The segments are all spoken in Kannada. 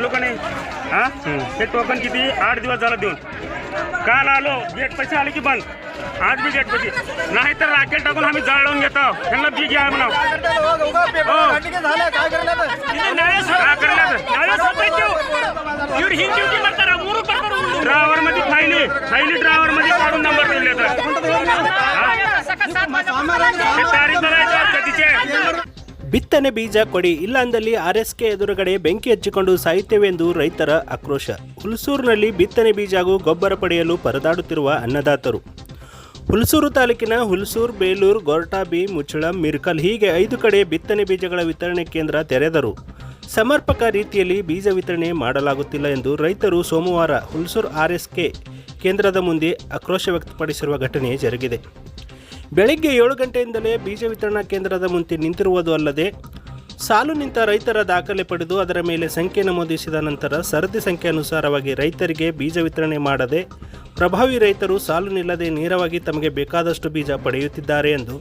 आलो का नाही हा हे टोकन किती आठ दिवस झाला देऊन काल आलो गेट पैसे आले की बंद आज बी गेट पैसे नाही तर राकेट टाकून आम्ही जळवून घेतो ह्यांना बी घ्या म्हणा ड्रायव्हर मध्ये फायली फायली ड्रायव्हर मध्ये काढून नंबर दिले तर ಬಿತ್ತನೆ ಬೀಜ ಕೊಡಿ ಇಲ್ಲಾಂದಲ್ಲಿ ಆರ್ಎಸ್ಕೆ ಎದುರುಗಡೆ ಬೆಂಕಿ ಹಚ್ಚಿಕೊಂಡು ಎಂದು ರೈತರ ಆಕ್ರೋಶ ಹುಲ್ಸೂರಿನಲ್ಲಿ ಬಿತ್ತನೆ ಬೀಜ ಹಾಗೂ ಗೊಬ್ಬರ ಪಡೆಯಲು ಪರದಾಡುತ್ತಿರುವ ಅನ್ನದಾತರು ಹುಲ್ಸೂರು ತಾಲೂಕಿನ ಹುಲ್ಸೂರು ಬೇಲೂರು ಗೊರಟಾಬಿ ಮುಚ್ಚಳ ಮಿರ್ಕಲ್ ಹೀಗೆ ಐದು ಕಡೆ ಬಿತ್ತನೆ ಬೀಜಗಳ ವಿತರಣೆ ಕೇಂದ್ರ ತೆರೆದರು ಸಮರ್ಪಕ ರೀತಿಯಲ್ಲಿ ಬೀಜ ವಿತರಣೆ ಮಾಡಲಾಗುತ್ತಿಲ್ಲ ಎಂದು ರೈತರು ಸೋಮವಾರ ಎಸ್ ಆರ್ಎಸ್ಕೆ ಕೇಂದ್ರದ ಮುಂದೆ ಆಕ್ರೋಶ ವ್ಯಕ್ತಪಡಿಸಿರುವ ಘಟನೆ ಜರುಗಿದೆ ಬೆಳಿಗ್ಗೆ ಏಳು ಗಂಟೆಯಿಂದಲೇ ಬೀಜ ವಿತರಣಾ ಕೇಂದ್ರದ ಮುಂದೆ ನಿಂತಿರುವುದು ಅಲ್ಲದೆ ಸಾಲು ನಿಂತ ರೈತರ ದಾಖಲೆ ಪಡೆದು ಅದರ ಮೇಲೆ ಸಂಖ್ಯೆ ನಮೂದಿಸಿದ ನಂತರ ಸರದಿ ಸಂಖ್ಯೆ ಅನುಸಾರವಾಗಿ ರೈತರಿಗೆ ಬೀಜ ವಿತರಣೆ ಮಾಡದೆ ಪ್ರಭಾವಿ ರೈತರು ಸಾಲು ನಿಲ್ಲದೆ ನೇರವಾಗಿ ತಮಗೆ ಬೇಕಾದಷ್ಟು ಬೀಜ ಪಡೆಯುತ್ತಿದ್ದಾರೆ ಎಂದು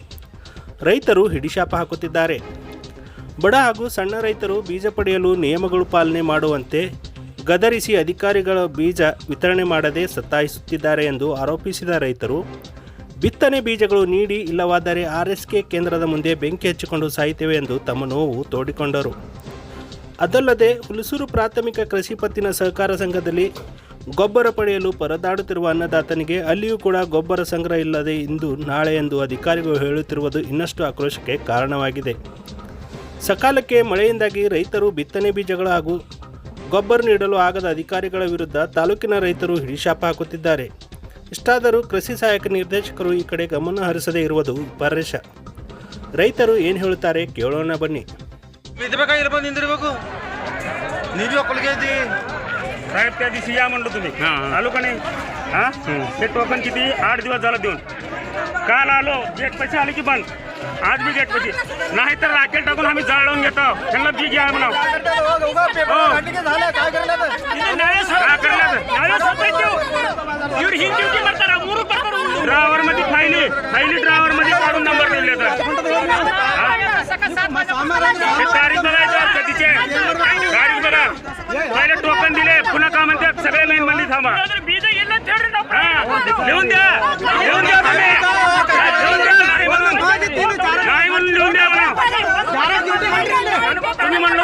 ರೈತರು ಹಿಡಿಶಾಪ ಹಾಕುತ್ತಿದ್ದಾರೆ ಬಡ ಹಾಗೂ ಸಣ್ಣ ರೈತರು ಬೀಜ ಪಡೆಯಲು ನಿಯಮಗಳು ಪಾಲನೆ ಮಾಡುವಂತೆ ಗದರಿಸಿ ಅಧಿಕಾರಿಗಳ ಬೀಜ ವಿತರಣೆ ಮಾಡದೆ ಸತ್ತಾಯಿಸುತ್ತಿದ್ದಾರೆ ಎಂದು ಆರೋಪಿಸಿದ ರೈತರು ಬಿತ್ತನೆ ಬೀಜಗಳು ನೀಡಿ ಇಲ್ಲವಾದರೆ ಆರ್ಎಸ್ಕೆ ಕೇಂದ್ರದ ಮುಂದೆ ಬೆಂಕಿ ಹಚ್ಚಿಕೊಂಡು ಸಾಯ್ತೇವೆ ಎಂದು ತಮ್ಮ ನೋವು ತೋಡಿಕೊಂಡರು ಅದಲ್ಲದೆ ಹುಲಸೂರು ಪ್ರಾಥಮಿಕ ಕೃಷಿ ಪತ್ತಿನ ಸಹಕಾರ ಸಂಘದಲ್ಲಿ ಗೊಬ್ಬರ ಪಡೆಯಲು ಪರದಾಡುತ್ತಿರುವ ಅನ್ನದಾತನಿಗೆ ಅಲ್ಲಿಯೂ ಕೂಡ ಗೊಬ್ಬರ ಸಂಗ್ರಹ ಇಲ್ಲದೆ ಇಂದು ನಾಳೆ ಎಂದು ಅಧಿಕಾರಿಗಳು ಹೇಳುತ್ತಿರುವುದು ಇನ್ನಷ್ಟು ಆಕ್ರೋಶಕ್ಕೆ ಕಾರಣವಾಗಿದೆ ಸಕಾಲಕ್ಕೆ ಮಳೆಯಿಂದಾಗಿ ರೈತರು ಬಿತ್ತನೆ ಬೀಜಗಳ ಹಾಗೂ ಗೊಬ್ಬರ ನೀಡಲು ಆಗದ ಅಧಿಕಾರಿಗಳ ವಿರುದ್ಧ ತಾಲೂಕಿನ ರೈತರು ಹಿಡಿಶಾಪ ಹಾಕುತ್ತಿದ್ದಾರೆ ಇಷ್ಟಾದರೂ ಕೃಷಿ ಸಹಾಯಕ ನಿರ್ದೇಶಕರು ಈ ಕಡೆ ಗಮನ ಹರಿಸದೇ ಇರುವುದು ವಿಪರ್ಯಶ ರೈತರು ಏನು ಹೇಳ್ತಾರೆ ಕೇಳೋಣ ಬನ್ನಿ तुम्ही आलो का नाही हा किती आठ दिवस झालं देऊन काल आलो पैसे आले की बंद पैसे नाही टाकून आम्ही घेतो घ्या म्हणाव ड्रायव्हर मध्ये फायली फायली ड्रायव्हर मध्ये काढून नंबर लिहिले तारीख तारीख बघा पहिले टोकन दिले पुन्हा का म्हणतात सगळे मेन मध्ये थांबा लिहून द्या लिहून द्या तुम्ही म्हणलो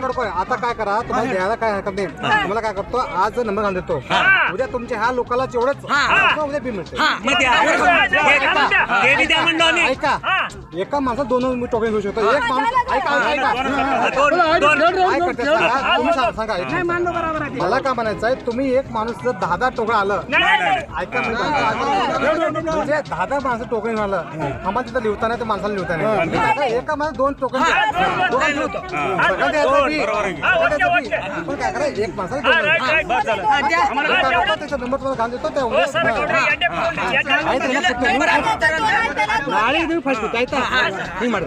नका करू आता काय करा तुम्हाला घ्यायला काय हरकत नाही तुम्हाला काय करतो आज नंबर घालून देतो उद्या तुमच्या ह्या लोकाला जेवढंच उद्या बिल ऐका एका माणसात दोन टोकन घेऊ शकतो एक माणूस ऐका सांगा मला काय म्हणायचं आहे तुम्ही एक माणूस जर दहा दहा टोकन आलं ऐका म्हणजे म्हणजे दहा दहा माणसं टोकन आलं आम्हाला तिथं लिहिता नाही माणसाला लिहिता एका माणसात दोन टोकन सगळ्यांना द्यायचं आपण काय करा एक माणसाला दोन नंबर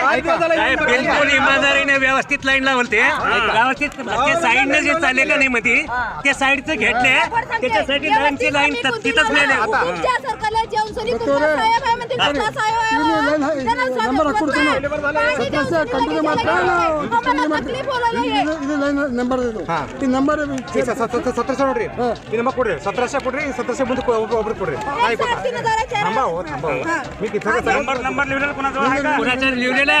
बिलकुल इमानदारीने व्यवस्थित लाईन लावलते व्यवस्थित ते साईडने जे चालले का नाही मध्ये ते साईडच घेतले त्याच्यासाठी लाईनची लाईन तिथंच मिळाले नंबर सतराशे सतराशे सतराशे हो, हो. मी तिथं नंबर लिहिलेला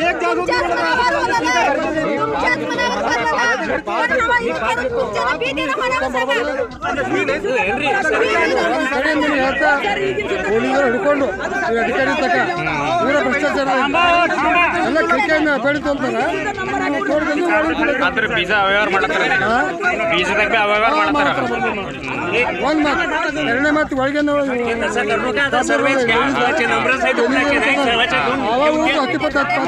ಹಿಡ್ಕೊಂಡು ಅಧಿಕಾರಿ ಭ್ರಷ್ಟಾಚಾರ ಎಲ್ಲ ಕೈಕೈನ ಬೆಳೀತು ಅಂತಾರೆ ಮಾಡ್ತಾರೆ ಮಾತು ಎರಡನೇ ಮಾತು ಒಳಗೆ ಅವಾಗ ಹತ್ತು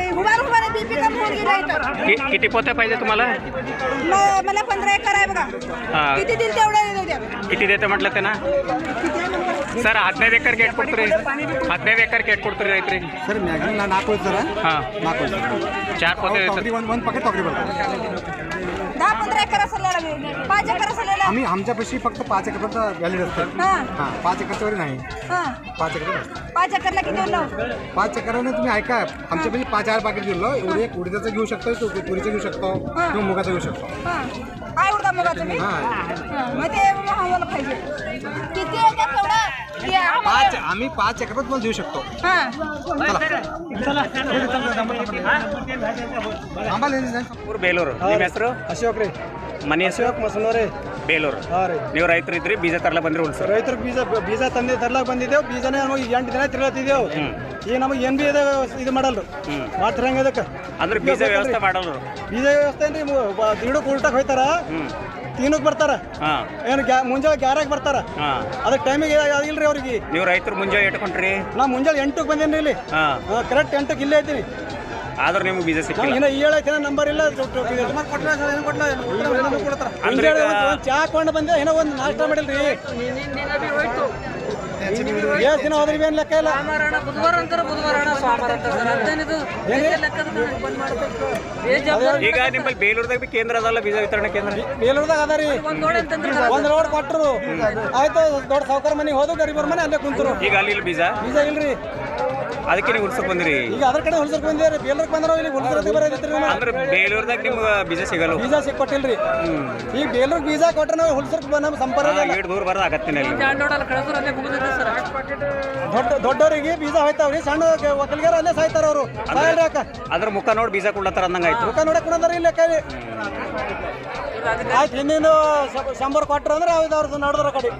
किती पोत्या पाहिजे तुम्हाला मला पंधरा एकर आहे बघा किती दिल किती देते म्हटलं ते ना सर हद्नैद एकर गेट कुठतरी हद्नैद एकर गेट कुठतरी रे सर मॅक्झिम ना चार पोते दहा पंधरा एकर असलेला पाच एकर असलेला आम्ही आमच्यापाशी फक्त पाच एकरपर्यंत व्हॅलिड असतं हा हां पाच एकरच्या वर नाही हा पाच एकर पाच एकरला किती लावू पाच एकराने तुम्ही ऐका आमच्यापाशी पाच हजार पाकिट दिलं एवढे एक उडदाचं घेऊ शकतो तो तुरीचं घेऊ शकतो किंवा मुगाचं घेऊ शकतो काय उडदा मुगाचं हां. हा, मग ते आम्हाला पाहिजे किती आहे पाच आम्ही पाच एकरात पण देऊ शकतो ಬೇಲೂರು ನಿಮ್ಮ ಅಶೋಕ್ ರೀ ಮನೆ ಅಶೋಕ್ ರೀ ಬೇಲೂರು ನೀವು ರೈತರು ಇದ್ರಿ ಬೀಜ ತರಲ ಬಂದ್ರಿ ಉಳಿಸ್ ರೈತರು ಬೀಜ ಬೀಜ ತಂದೆ ತರಲಾಕ ಬಂದಿದ್ದೇವೆ ಬೀಜನೇ ಈಗ ಎಂಟು ದಿನ ತಿರ್ಲತ್ತಿದ್ದೇವೆ ಈಗ ನಮಗೆ ಏನು ಬಿ ಇದು ಮಾಡಲ್ರು ಮಾಡ್ತಿರಂಗ ಅದಕ್ಕೆ ಅಂದ್ರೆ ಬೀಜ ವ್ಯವಸ್ಥೆ ಮಾಡಲ್ರು ಬೀಜ ವ್ಯವಸ್ಥೆ ಏನ್ರಿ ದಿಡಕ್ಕೆ ಉಲ್ಟಾಕ್ ಹೋಯ್ತಾರ ತಿನ್ನಕ್ ಬರ್ತಾರ ಏನು ಮುಂಜಾನೆ ಗ್ಯಾರಾಗ್ ಬರ್ತಾರ ಹಾಂ ಅದಕ್ಕೆ ಟೈಮಿಗೆ ಇಲ್ರಿ ಅವ್ರಿಗೆ ನೀವು ರೈತರು ಮುಂಜಾನೆ ಇಟ್ಕೊಂಡ್ರಿ ನಾ ಮುಂಜಾನೆ ಎಂಟಕ್ಕೆ ಬಂದೇನಿ ಇಲ್ಲಿ ಕರೆಕ್ಟ್ ಎಂಟಕ್ಕೆ ಇಲ್ಲೇ ಇದ್ದೀನಿ ಆದ್ರೆ ನಿಮ್ಗೆ ಬಿಜೆ ಸಿಕ್ಕಿಲ್ಲ ನಂಬರ್ ಇಲ್ಲ ಚಾ ಕೊಂಡು ಬಂದೆ ಏನೋ ಒಂದು ನಾಷ್ಟ ಮಾಡಿಲ್ರಿ ಎಷ್ಟು ದಿನ ಹೋದ್ರಿ ಏನು ಲೆಕ್ಕ ಇಲ್ಲ ಬುಧವಾರ ಈಗ ನಿಮ್ಮಲ್ಲಿ ಬೇಲೂರ್ದಾಗ ಬಿ ಕೇಂದ್ರ ಅದಲ್ಲ ಬೀಜ ವಿತರಣೆ ಕೇಂದ್ರ ಬೇಲೂರ್ದಾಗ ಅದ ರೀ ಒಂದು ರೋಡ್ ಕೊಟ್ಟರು ಆಯ್ತು ದೊಡ್ಡ ಸಾವುಕಾರ ಮನೆಗೆ ಹೋದ್ರು ಗರೀಬರ ಮನೆ ಅಲ್ಲೇ ಕುಂತರು ಈಗ ಅಲ್ಲಿ ಬೀಜ ಬೀಜ ಇಲ್ರಿ ಅದಕ್ಕೆ ನೀವು ಹುಡ್ಸಕ್ ಬಂದ್ರಿ ಈಗ ಅದ್ರ ಕಡೆ ಹೊಲ್ಸಕ್ ಬಂದಿದ್ದಾರೆ ಬೇಲೂರ್ಗೆ ಬಂದ್ರೆ ಇಲ್ಲಿ ಹುಡ್ಸಕ್ಕೆ ಬರೋದಿತ್ತು ಅಂದ್ರೆ ಬೇಲೂರ್ದಾಗ ನಿಮ್ಗೆ ಬೀಜ ಸಿಗಲ್ಲ ಬೀಜ ಸಿಕ್ಕೊಟ್ಟಿಲ್ರಿ ಈಗ ಬೇಲೂರ್ ಬೀಜ ಕೊಟ್ರೆ ನಾವು ಹುಡ್ಸಕ್ ನಮ್ಮ ಸಂಪರ್ಕ ಏಟ್ ದೂರ ಬರೋದು ಆಗತ್ತಿನ ದೊಡ್ಡ ದೊಡ್ಡವರಿಗೆ ಬೀಜ ಹೋಯ್ತಾವ್ರಿ ಸಣ್ಣ ಒಕ್ಕಲಿಗರ ಅಲ್ಲೇ ಸಾಯ್ತಾರ ಅವರು ಅದ್ರ ಮುಖ ನೋಡಿ ಬೀಜ ಕೊಡ್ಲತ್ತಾರ ಅಂದಂಗಾಯ್ತು ಮುಖ ನೋಡಕ್ ಕೊಡಂದ್ರೆ ಇಲ್ಲ ಕೈ ಆಯ್ತು ಹಿಂದಿನ ಶಂಬರ್ ಕೊಟ್ರ ಅಂದ್ರೆ ಅವ್ರದ್ದು ನಡೆದ್ರ ಕಡೆ